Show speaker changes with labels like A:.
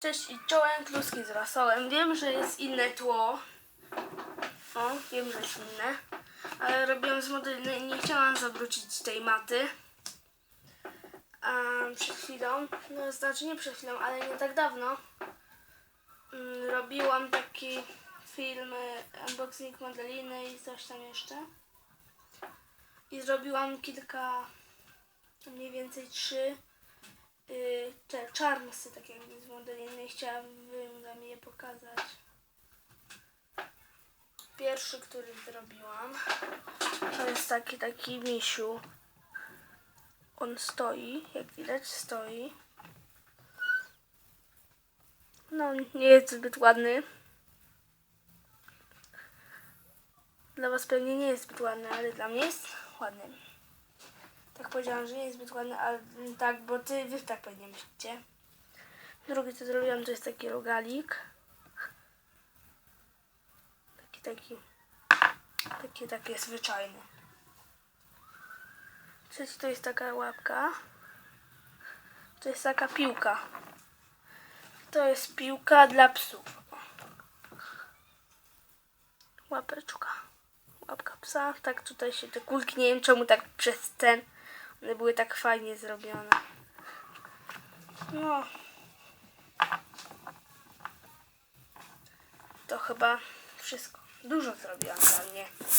A: Cześć i czołem kluski z. Wiem, że jest inne tło. O, wiem, że jest inne. Ale robiłam z modelu i nie chciałam zawrócić tej maty. A przed chwilą, no znaczy nie przed chwilą, ale nie tak dawno, mm, robiłam taki film y, unboxing modeliny i coś tam jeszcze. I zrobiłam kilka, mniej więcej trzy y, te czarnsy, tak jakby z modeliny i chciałabym wam je pokazać. Pierwszy, który zrobiłam, to jest taki, taki misiu. On stoi, jak widać stoi. No, nie jest zbyt ładny. Dla was pewnie nie jest zbyt ładny, ale dla mnie jest ładny. Powiedziałam, że nie jest zbyt ładny, ale mm, tak, bo ty wy tak pewnie myślicie. Drugi co zrobiłam to jest taki rogalik. Taki, taki, taki, taki zwyczajny. Trzeci to jest taka łapka. To jest taka piłka. To jest piłka dla psów. Łapeczka. Łapka psa. Tak tutaj się te kulki, nie wiem czemu tak przez ten. One były tak fajnie zrobione. No. To chyba wszystko. Dużo zrobiłam dla mnie.